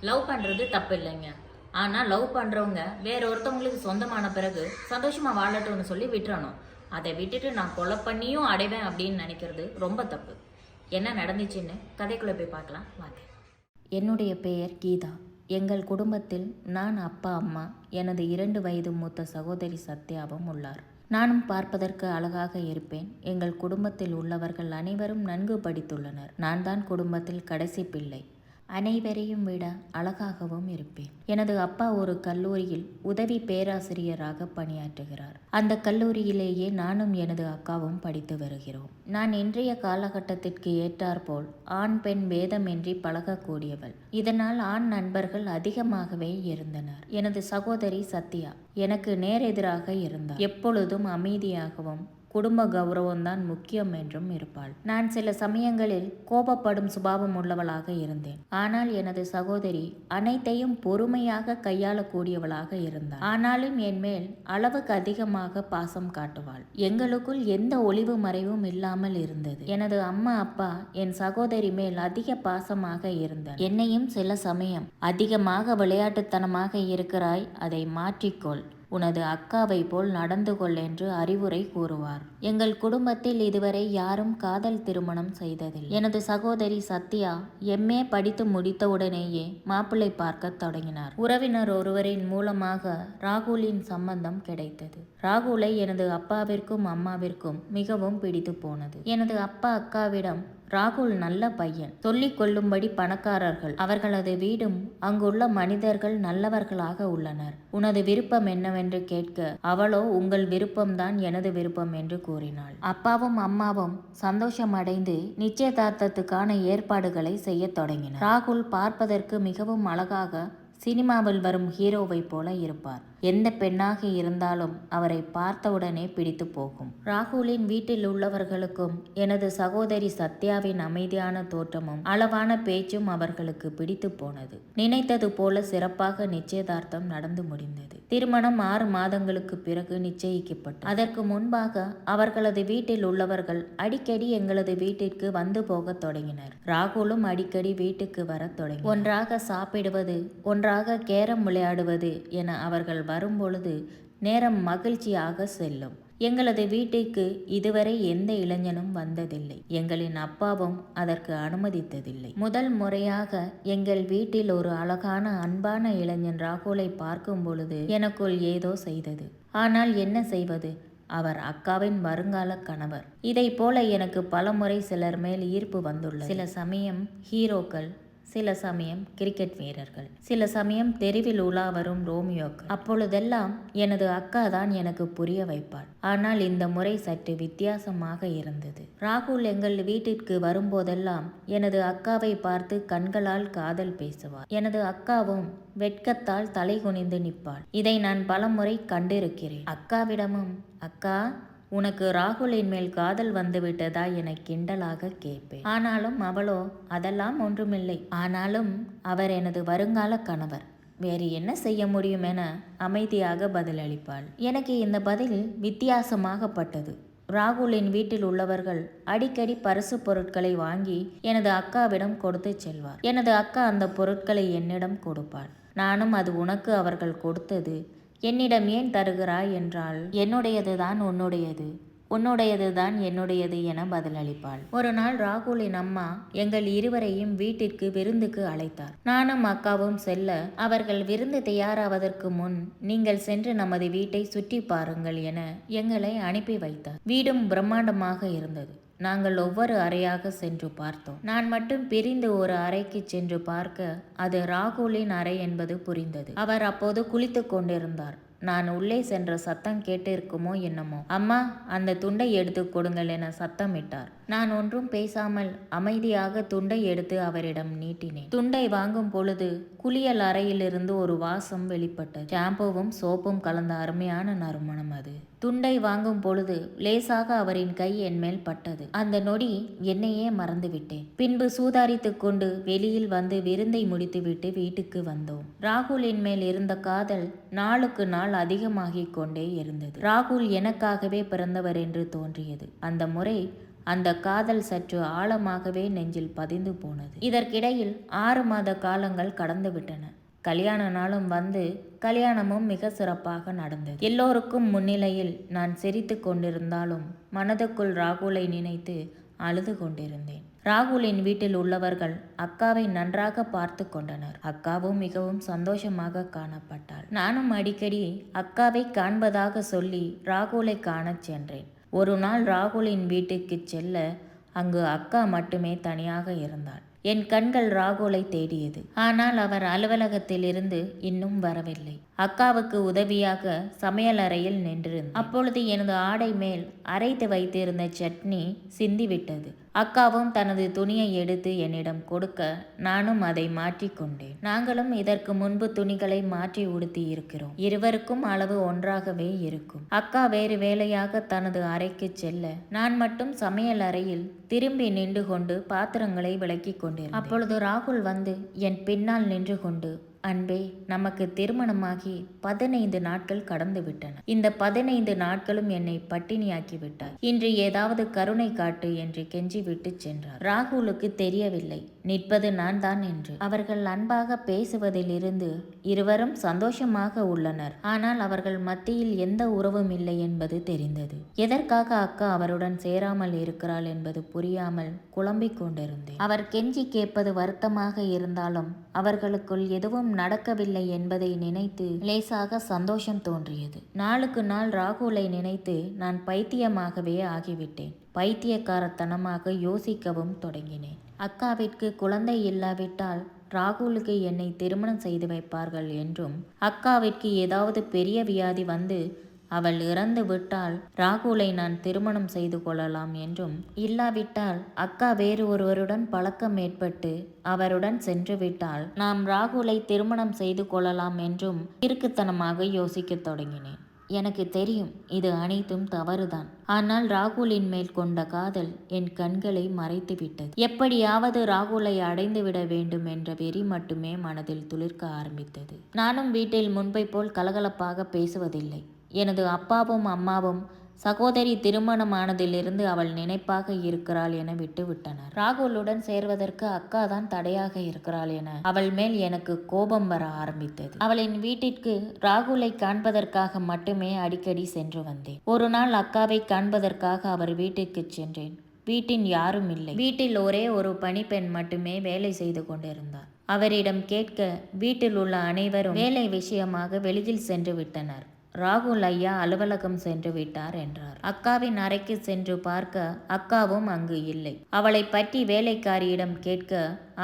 Love பண்ணுறது தப்பு இல்லைங்க ஆனால் லவ் பண்ணுறவங்க வேற ஒருத்தவங்களுக்கு சொந்தமான பிறகு சந்தோஷமாக வாழட்டும்னு சொல்லி விட்டுறணும். அதை விட்டுட்டு நான் கொலை பண்ணியும் அடைவேன் அப்படின்னு நினைக்கிறது ரொம்ப தப்பு. என்ன நடந்துச்சுன்னு கதைக்குள்ளே போய் பார்க்கலாம். வாங்க. என்னுடைய பெயர் கீதா. எங்கள் குடும்பத்தில் நான் அப்பா அம்மா எனது இரண்டு வயது மூத்த சகோதரி சத்யாவும் உள்ளார். நானும் பார்ப்பதற்கு அழகாக இருப்பேன். எங்கள் குடும்பத்தில் உள்ளவர்கள் அனைவரும் நன்கு படித்துள்ளனர். நான் தான் குடும்பத்தில் கடைசி பிள்ளை. அனைவரையும் விட அழகாகவும் இருப்பேன். எனது அப்பா ஒரு கல்லூரியில் உதவி பேராசிரியராக பணியாற்றுகிறார். அந்த கல்லூரியிலேயே நானும் எனது அக்காவும் படித்து வருகிறோம். நான் இன்றைய காலகட்டத்திற்கு ஏற்றாற்போல் ஆண் பெண் பேதமின்றி பழகக்கூடியவள். இதனால் ஆண் நண்பர்கள் அதிகமாகவே இருந்தனர். எனது சகோதரி சத்யா எனக்கு நேரெதிராக இருந்தார். எப்பொழுதும் அமைதியாகவும் குடும்ப கௌரவம் தான் முக்கியம் என்றும் இருப்பாள். நான் சில சமயங்களில் கோபப்படும் சுபாவம் உள்ளவளாக இருந்தேன். ஆனால் எனது சகோதரி அனைத்தையும் பொறுமையாக கையாளக்கூடியவளாக இருந்தாள். ஆனாலும் என் மேல் அளவுக்கு அதிகமாக பாசம் காட்டுவாள். எங்களுக்குள் எந்த ஒளிவு மறைவும் இல்லாமல் இருந்தது. எனது அம்மா அப்பா என் சகோதரி மேல் அதிக பாசமாக இருந்தனர் என்னையும் சில சமயம் அதிகமாக விளையாட்டுத்தனமாக இருக்கிறாய் அதை மாற்றிக்கொள். உனது அக்காவை போல் நடந்து கொள் என்று அறிவுரை கூறுவார். எங்கள் குடும்பத்தில் இதுவரை யாரும் காதல் திருமணம் செய்ததில்லை. எனது சகோதரி சத்யா எம்ஏ படித்து முடித்தவுடனேயே மாப்பிள்ளை பார்க்க தொடங்கினார். உறவினர் ஒருவரின் மூலமாக ராகுலின் சம்பந்தம் கிடைத்தது. ராகுலை எனது அப்பாவிற்கும் அம்மாவிற்கும் மிகவும் பிடித்து போனது. எனது அப்பா அக்காவிடம் ராகுல் நல்ல பையன். சொல்லிக் கொள்ளும்படி பணக்காரர்கள். அவர்களது வீடும் அங்குள்ள மனிதர்கள் நல்லவர்களாக உள்ளனர். உனது விருப்பம் என்னவென்று கேட்க அவளோ உங்கள் விருப்பம்தான் எனது விருப்பம் என்று கூறினாள். அப்பாவும் அம்மாவும் சந்தோஷமடைந்து நிச்சயதார்த்தத்துக்கான ஏற்பாடுகளை செய்யத் தொடங்கினர். ராகுல் பார்ப்பதற்கு மிகவும் அழகாக சினிமாவில் வரும் ஹீரோவைப் போல இருப்பார். எந்த பெண்ணாக இருந்தாலும் அவரை பார்த்தவுடனே பிடித்து போகும் ராகுலின் வீட்டில் உள்ளவர்களுக்கும் எனது சகோதரி சத்யாவின் அமைதியான தோற்றமும் அளவான பேச்சும் அவர்களுக்கு பிடித்து போனது. நினைத்தது போல சிறப்பாக நிச்சயதார்த்தம் நடந்து முடிந்தது. திருமணம் ஆறு மாதங்களுக்கு பிறகு நிச்சயிக்கப்பட்டது. அதற்கு முன்பாக அவர்களது வீட்டில் உள்ளவர்கள் அடிக்கடி எங்களது வீட்டிற்கு வந்து போகத் தொடங்கினர். ராகுலும் அடிக்கடி வீட்டுக்கு வரத் தொடங்கி ஒன்றாக சாப்பிடுவது ஒன்றாக கேரம் விளையாடுவது என அவர்கள் வரும்பொழுது நேரம் மகிழ்ச்சியாக செல்லும். எங்களது வீட்டிற்கு இதுவரை எந்த இளைஞனும் வந்ததில்லை. எங்களின் அப்பாவும் அதற்கு அனுமதித்ததில்லை. முதல் முறையாக எங்கள் வீட்டில் ஒரு அழகான அன்பான இளைஞன் ராகுலை பார்க்கும் பொழுது எனக்குள் ஏதோ செய்தது. ஆனால் என்ன செய்வது? அவர் அக்காவின் வருங்கால கணவர். இதை போல எனக்கு பலமுறை சிலர் மேல் ஈர்ப்பு வந்துள்ளது. சில சமயம் ஹீரோக்கள் சில சமயம் கிரிக்கெட் வீரர்கள். சில சமயம் தெருவில் உலா வரும் ரோமியோக்கள். அப்பொழுதெல்லாம் எனது அக்கா தான் எனக்கு புரிய வைப்பாள். ஆனால் இந்த முறை சற்று வித்தியாசமாக இருந்தது. ராகுல் எங்கள் வீட்டிற்கு வரும்போதெல்லாம் எனது அக்காவை பார்த்து கண்களால் காதல் பேசுவார். எனது அக்காவும் வெட்கத்தால் தலை குனிந்து நிற்பாள். இதை நான் பலமுறை கண்டிருக்கிறேன். அக்காவிடமும் அக்கா உனக்கு ராகுலின் மேல் காதல் வந்துவிட்டதா என கிண்டலாக கேட்பேன். ஆனாலும் அவளோ அதெல்லாம் ஒன்றுமில்லை. ஆனாலும் அவர் எனது வருங்கால கணவர். வேறு என்ன செய்ய முடியும் என அமைதியாக பதிலளிப்பாள். எனக்கு இந்த பதில் வித்தியாசமாகப்பட்டது. ராகுலின் வீட்டில் உள்ளவர்கள் அடிக்கடி பரிசு பொருட்களை வாங்கி எனது அக்காவிடம் கொடுத்து செல்வார். எனது அக்கா அந்த பொருட்களை என்னிடம் கொடுப்பாள். நானும் அது உனக்கு அவர்கள் கொடுத்தது என்னிடம் ஏன் தருகிறாய் என்றால் என்னுடையது தான் உன்னுடையது. உன்னுடையது தான் என்னுடையது என பதிலளிப்பாள். ஒரு நாள் ராகுலின் அம்மா எங்கள் இருவரையும் வீட்டிற்கு விருந்துக்கு அழைத்தார். நானும் அக்காவும் செல்ல அவர்கள் விருந்து தயாராவதற்கு முன் நீங்கள் சென்று நமது வீட்டை சுற்றி பாருங்கள் என எங்களை அனுப்பி வைத்தார். வீடும் பிரம்மாண்டமாக இருந்தது. நாங்கள் ஒவ்வொரு அறையாக சென்று பார்த்தோம். நான் மட்டும் பிரிந்து ஒரு அறைக்கு சென்று பார்க்க அது ராகுலின் அறை என்பது புரிந்தது. அவர் அப்போது குளித்து கொண்டிருந்தார். நான் உள்ளே சென்ற சத்தம் கேட்டிருக்குமோ என்னமோ. அம்மா அந்த துண்டை எடுத்து கொடுங்கள் என சத்தமிட்டார். நான் ஒன்றும் பேசாமல் அமைதியாக துண்டை எடுத்து அவரிடம் நீட்டினேன். துண்டை வாங்கும் பொழுது குளியல் அறையிலிருந்து ஒரு வாசம் வெளிப்பட்டது. ஷாம்பூவும் சோப்பும் கலந்த அருமையான நறுமணம் அது. துண்டை வாங்கும் பொழுது லேசாக அவரின் கை என் மேல் பட்டது. அந்த நொடி என்னையே மறந்துவிட்டேன். பின்பு சூதாரித்து கொண்டு வெளியில் வந்து விருந்தை முடித்துவிட்டு வீட்டுக்கு வந்தோம். ராகுலின் மேல் இருந்த காதல் நாளுக்கு நாள் அதிகமாகிக் கொண்டே இருந்தது. ராகுல் எனக்காகவே பிறந்தவர் என்று தோன்றியது. அந்த முறை அந்த காதல் சற்று ஆழமாகவே நெஞ்சில் பதிந்து போனது. இதற்கிடையில் ஆறு மாத காலங்கள் கடந்துவிட்டன கல்யாண நாளும் வந்து கல்யாணமும் மிக சிறப்பாக நடந்தது. எல்லோருக்கும் முன்னிலையில் நான் சிரித்து கொண்டிருந்தாலும் மனதுக்குள் ராகுலை நினைத்து அழுது கொண்டிருந்தேன். ராகுலின் வீட்டில் உள்ளவர்கள் அக்காவை நன்றாக பார்த்து கொண்டனர். அக்காவும் மிகவும் சந்தோஷமாக காணப்பட்டாள். நானும் அடிக்கடி அக்காவை காண்பதாக சொல்லி ராகுலை காணச் சென்றேன். ஒரு நாள் ராகுலின் வீட்டுக்கு செல்ல அங்கு அக்கா மட்டுமே தனியாக இருந்தாள். என் கண்கள் ராகுலை தேடியது. ஆனால் அவர் அலுவலகத்திலிருந்து இன்னும் வரவில்லை. அக்காவுக்கு உதவியாக சமையலறையில் நின்றிருந்தேன். அப்பொழுது எனது ஆடை மேல் அரைத்து வைத்திருந்த சட்னி சிந்திவிட்டது. அக்காவும் தனது துணியை எடுத்து என்னிடம் கொடுக்க நானும் அதை மாற்றிக்கொண்டேன் நாங்களும் இதற்கு முன்பு துணிகளை மாற்றி உடுத்தி இருக்கிறோம். இருவருக்கும் அளவு ஒன்றாகவே இருக்கும். அக்கா வேறு வேலையாக தனது அறைக்கு செல்ல நான் மட்டும் சமையல் அறையில் திரும்பி நின்று கொண்டு பாத்திரங்களை விளக்கி கொண்டேன் அப்பொழுது ராகுல் வந்து என் பின்னால் நின்று கொண்டு அன்பே நமக்கு திருமணமாகி பதினைந்து நாட்கள் கடந்து விட்டன இந்த பதினைந்து நாட்களும் என்னை பட்டினியாக்கி விட்டார் இன்று ஏதாவது கருணை காட்டு என்று கெஞ்சிவிட்டு சென்றார். ராகுலுக்கு தெரியவில்லை. நிற்பது நான் தான் என்று. அவர்கள் அன்பாக பேசுவதிலிருந்து இருவரும் சந்தோஷமாக உள்ளனர். ஆனால் அவர்கள் மத்தியில் எந்த உறவும் இல்லை என்பது தெரிந்தது. எதற்காக அக்கா அவருடன் சேராமல் இருக்கிறாள் என்பது புரியாமல் குழம்பிக் கொண்டிருந்தேன். அவர் கெஞ்சி கேட்பது வருத்தமாக இருந்தாலும் அவர்களுக்குள் எதுவும் நடக்கவில்லை என்பதை நினைத்து லேசாக சந்தோஷம் தோன்றியது. நாளுக்கு நாள் ராகுலை நினைத்து நான் பைத்தியமாகவே ஆகிவிட்டேன். பைத்தியக்காரத்தனமாக யோசிக்கவும் தொடங்கினேன். அக்காவிற்கு குழந்தை இல்லாவிட்டால் ராகுலுக்கு என்னை திருமணம் செய்து வைப்பார்கள் என்றும் அக்காவிற்கு ஏதாவது பெரிய வியாதி வந்து அவள் இறந்து விட்டால் ராகுலை நான் திருமணம் செய்து கொள்ளலாம் என்றும் இல்லாவிட்டால் அக்கா வேறு ஒருவருடன் பழக்கம் ஏற்பட்டு அவருடன் சென்று விட்டால் நாம் ராகுலை திருமணம் செய்து கொள்ளலாம் என்றும் இருக்குத்தனமாக யோசிக்கத் தொடங்கினேன். எனக்கு தெரியும் இது அனைத்தும் தவறுதான். ஆனால் ராகுலின் மேல் கொண்ட காதல் என் கண்களை மறைத்துவிட்டது எப்படியாவது ராகுலை அடைந்துவிட வேண்டும் என்ற வெறி மட்டுமே மனதில் துளிர்க்க ஆரம்பித்தது. நானும் வீட்டில் முன்பை போல் கலகலப்பாக பேசுவதில்லை. எனது அப்பாவும் அம்மாவும் சகோதரி திருமணமானதிலிருந்து அவள் நினைப்பாக இருக்கிறாள் என விட்டுவிட்டனர். ராகுலுடன் சேர்வதற்கு அக்கா தான் தடையாக இருக்கிறாள் என அவள் மேல் எனக்கு கோபம் வர ஆரம்பித்தது. அவளின் வீட்டிற்கு ராகுலை காண்பதற்காக மட்டுமே அடிக்கடி சென்று வந்தேன். ஒரு நாள் அக்காவை காண்பதற்காக அவர் வீட்டிற்கு சென்றேன். வீட்டின் யாரும் இல்லை. வீட்டில் ஒரே ஒரு பணிப்பெண் மட்டுமே வேலை செய்து கொண்டிருந்தார். அவரிடம் கேட்க வீட்டில் உள்ள அனைவரும் வேலை விஷயமாக வெளியில் சென்று விட்டனர். ராகுல் ஐயா அலுவலகம் சென்று விட்டார் என்றார். அக்காவின் அறைக்கு சென்று பார்க்க அக்காவும் அங்கு இல்லை. அவளை பற்றி வேலைக்காரியிடம் கேட்க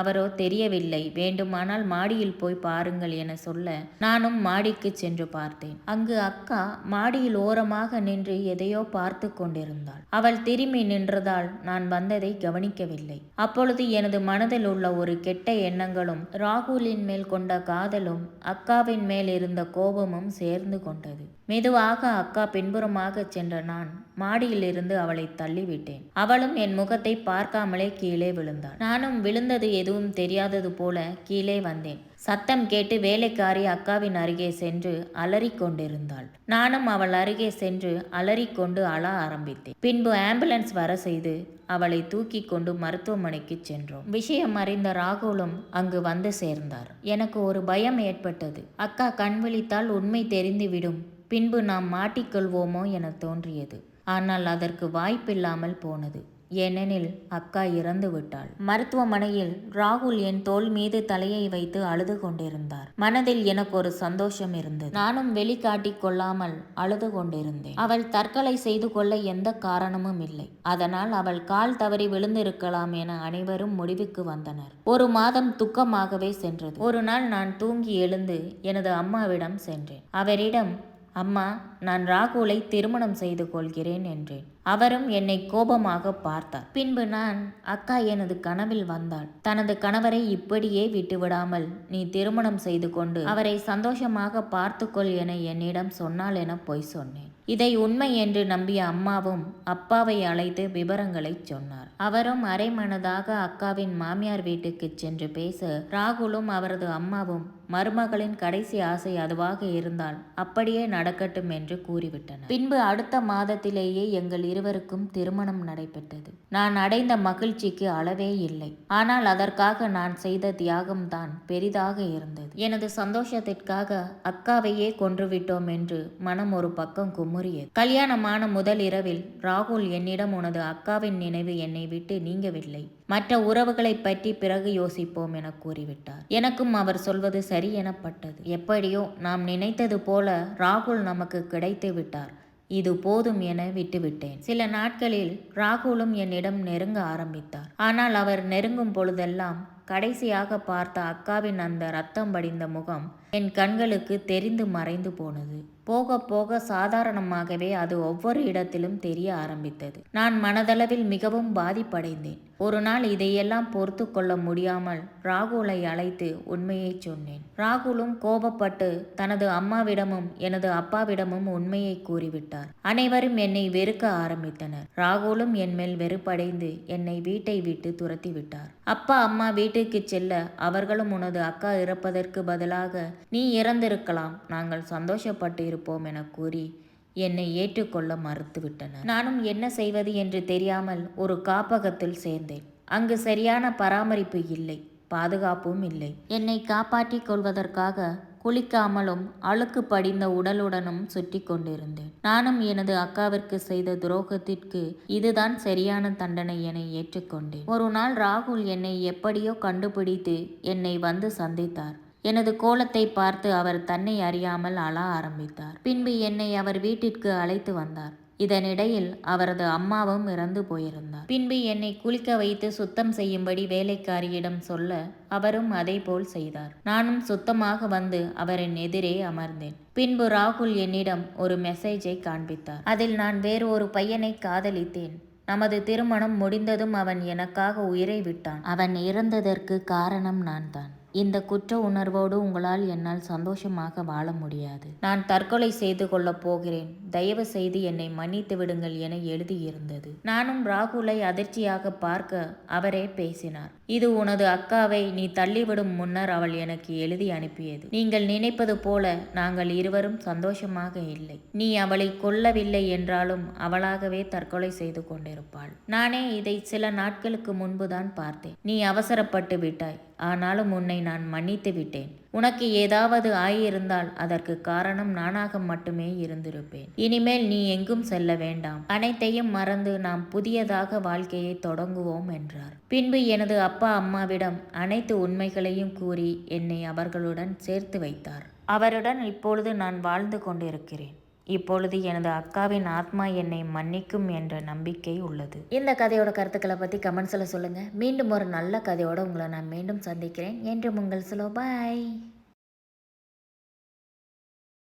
அவரோ தெரியவில்லை. வேண்டுமானால் மாடியில் போய் பாருங்கள் என சொல்ல நானும் மாடிக்கு சென்று பார்த்தேன். அங்கு அக்கா மாடியில் ஓரமாக நின்று எதையோ பார்த்து கொண்டிருந்தாள். அவள் திரும்பி நின்றதால் நான் வந்ததை கவனிக்கவில்லை. அப்பொழுது எனது மனதில் உள்ள ஒரு கெட்ட எண்ணங்களும் ராகுலின் மேல் கொண்ட காதலும் அக்காவின் மேல் இருந்த கோபமும் சேர்ந்து கொண்டது. மெதுவாக அக்கா பின்புறமாக சென்ற நான் மாடியிலிருந்து அவளை தள்ளிவிட்டேன். அவளும் என் முகத்தை பார்க்காமலே கீழே விழுந்தாள். நானும் விழுந்தது எதுவும் தெரியாதது போல கீழே வந்தேன். சத்தம் கேட்டு வேலைக்காரி அக்காவின் அருகே சென்று அலறிக்கொண்டிருந்தாள் நானும் அவள் அருகே சென்று அலறிக்கொண்டு அழ ஆரம்பித்தேன். பின்பு ஆம்புலன்ஸ் வர செய்து அவளை தூக்கி கொண்டு மருத்துவமனைக்கு சென்றோம். விஷயம் அறிந்த ராகுலும் அங்கு வந்து சேர்ந்தார். எனக்கு ஒரு பயம் ஏற்பட்டது. அக்கா கண் விழித்தால் உண்மை தெரிந்துவிடும் பின்பு நாம் மாட்டிக்கொள்வோமோ என தோன்றியது. ஆனால் அதற்கு வாய்ப்பில்லாமல் போனது. ஏனெனில் அக்கா இறந்து விட்டாள். மருத்துவமனையில் ராகுல் என் தோல் மீது தலையை வைத்து அழுது கொண்டிருந்தார். மனதில் எனக்கு ஒரு சந்தோஷம் இருந்தது. நானும் வெளிக்காட்டி கொள்ளாமல் அழுது கொண்டிருந்தேன். அவள் தற்கொலை செய்து கொள்ள எந்த காரணமும் இல்லை. அதனால் அவள் கால் தவறி விழுந்திருக்கலாம் என அனைவரும் முடிவுக்கு வந்தனர். ஒரு மாதம் துக்கமாகவே சென்றது. ஒரு நாள் நான் தூங்கி எழுந்து எனது அம்மாவிடம் சென்றேன். அவரிடம் அம்மா நான் ராகுலை திருமணம் செய்து கொள்கிறேன் என்றேன். அவரும் என்னை கோபமாக பார்த்தார். பின்பு நான் அக்கா எனது கனவில் வந்தாள். தனது கணவரை இப்படியே விட்டுவிடாமல் நீ திருமணம் செய்து கொண்டு அவரை சந்தோஷமாக பார்த்துக்கொள் என என்னிடம் சொன்னாள் என பொய் சொன்னேன். இதை உண்மை என்று நம்பிய அம்மாவும் அப்பாவை அழைத்து விவரங்களை சொன்னார். அவரும் அரைமனதாக அக்காவின் மாமியார் வீட்டுக்கு சென்று பேச ராகுலும் அவரது அம்மாவும் மருமகளின் கடைசி ஆசை அதுவாக இருந்தால் அப்படியே நடக்கட்டும் என்று கூறிவிட்டனர். பின்பு அடுத்த மாதத்திலேயே எங்கள் இருவருக்கும் திருமணம் நடைபெற்றது. நான் அடைந்த மகிழ்ச்சிக்கு அளவே இல்லை. ஆனால் அதற்காக நான் செய்த தியாகம்தான் பெரிதாக இருந்தது. எனது சந்தோஷத்திற்காக அக்காவையே கொன்றுவிட்டோம் என்று மனம் ஒரு பக்கம் குமுறியது. கல்யாணமான முதல் இரவில் ராகுல் என்னிடம் உனது அக்காவின் நினைவு என்னை விட்டு நீங்கவில்லை. மற்ற உறவுகளை பற்றி பிறகு யோசிப்போம் என கூறிவிட்டார். எனக்கும் அவர் சொல்வது சரி எனப்பட்டது. எப்படியோ நாம் நினைத்தது போல ராகுல் நமக்கு கிடைத்து விட்டார். இது போதும் என விட்டுவிட்டேன். சில நாட்களில் ராகுலும் என்னிடம் நெருங்க ஆரம்பித்தார். ஆனால் அவர் நெருங்கும் பொழுதெல்லாம் கடைசியாக பார்த்த அக்காவின் அந்த ரத்தம் படிந்த முகம் என் கண்களுக்கு தெரிந்து மறைந்து போனது. போக போக சாதாரணமாகவே அது ஒவ்வொரு இடத்திலும் தெரிய ஆரம்பித்தது. நான் மனதளவில் மிகவும் பாதிப்படைந்தேன். ஒரு நாள் இதையெல்லாம் பொறுத்து கொள்ள முடியாமல் ராகுலை அழைத்து உண்மையை சொன்னேன். ராகுலும் கோபப்பட்டு தனது அம்மாவிடமும் எனது அப்பாவிடமும் உண்மையை கூறிவிட்டார். அனைவரும் என்னை வெறுக்க ஆரம்பித்தனர். ராகுலும் என் மேல் வெறுப்படைந்து என்னை வீட்டை விட்டு துரத்தி விட்டார் அப்பா அம்மா வீட்டுக்கு செல்ல அவர்களும் உனது அக்கா இறப்பதற்கு பதிலாக நீ இறந்திருக்கலாம் நாங்கள் சந்தோஷப்பட்டு இருப்போம் என கூறி என்னை ஏற்றுக்கொள்ள மறுத்துவிட்டனர். நானும் என்ன செய்வது என்று தெரியாமல் ஒரு காப்பகத்தில் சேர்ந்தேன். அங்கு சரியான பராமரிப்பு இல்லை பாதுகாப்பும் இல்லை. என்னை காப்பாற்றிக் கொள்வதற்காக குளிக்காமலும் அழுக்கு படிந்த உடலுடனும் சுற்றி கொண்டிருந்தேன். நானும் எனது அக்காவிற்கு செய்த துரோகத்திற்கு இதுதான் சரியான தண்டனை என ஏற்றுக்கொண்டேன். ஒரு நாள் ராகுல் என்னை எப்படியோ கண்டுபிடித்து என்னை வந்து சந்தித்தார். எனது கோலத்தை பார்த்து அவர் தன்னை அறியாமல் அழ ஆரம்பித்தார். பின்பு என்னை அவர் வீட்டிற்கு அழைத்து வந்தார். இதனிடையில் அவரது அம்மாவும் இறந்து போயிருந்தார். பின்பு என்னை குளிக்க வைத்து சுத்தம் செய்யும்படி வேலைக்காரியிடம் சொல்ல அவரும் அதை போல் செய்தார். நானும் சுத்தமாக வந்து அவரின் எதிரே அமர்ந்தேன். பின்பு ராகுல் என்னிடம் ஒரு மெசேஜை காண்பித்தார். அதில் நான் வேறு ஒரு பையனை காதலித்தேன். நமது திருமணம் முடிந்ததும் அவன் எனக்காக உயிரை விட்டான். அவன் இறந்ததற்கு காரணம் நான் தான் இந்த குற்ற உணர்வோடு உங்களால் என்னால் சந்தோஷமாக வாழ முடியாது. நான் தற்கொலை செய்து கொள்ளப் போகிறேன். தயவு செய்து என்னை மன்னித்து விடுங்கள் என எழுதியிருந்தது. நானும் ராகுலை அதிர்ச்சியாக பார்க்க அவரே பேசினார். இது உனது அக்காவை நீ தள்ளிவிடும் முன்னர் அவள் எனக்கு எழுதி அனுப்பியது. நீங்கள் நினைப்பது போல நாங்கள் இருவரும் சந்தோஷமாக இல்லை. நீ அவளை கொல்லவில்லை என்றாலும் அவளாகவே தற்கொலை செய்து கொண்டிருப்பாள். நானே இதை சில நாட்களுக்கு முன்புதான் பார்த்தேன். நீ அவசரப்பட்டு விட்டாய். ஆனாலும் உன்னை நான் மன்னித்து விட்டேன். உனக்கு ஏதாவது ஆகியிருந்தால் அதற்கு காரணம் நானாக மட்டுமே இருந்திருப்பேன். இனிமேல் நீ எங்கும் செல்ல வேண்டாம். அனைத்தையும் மறந்து நாம் புதியதாக வாழ்க்கையை தொடங்குவோம் என்றார். பின்பு எனது அப்பா அம்மாவிடம் அனைத்து உண்மைகளையும் கூறி என்னை அவர்களுடன் சேர்த்து வைத்தார். அவருடன் இப்பொழுது நான் வாழ்ந்து கொண்டிருக்கிறேன். இப்பொழுது எனது அக்காவின் ஆத்மா என்னை மன்னிக்கும் என்ற நம்பிக்கை உள்ளது. இந்த கதையோட கருத்துக்களை பற்றி கமெண்ட்ஸில் சொல்லுங்கள் மீண்டும் ஒரு நல்ல கதையோட உங்களை நான் மீண்டும் சந்திக்கிறேன். என்று உங்கள் சுலோ பாய்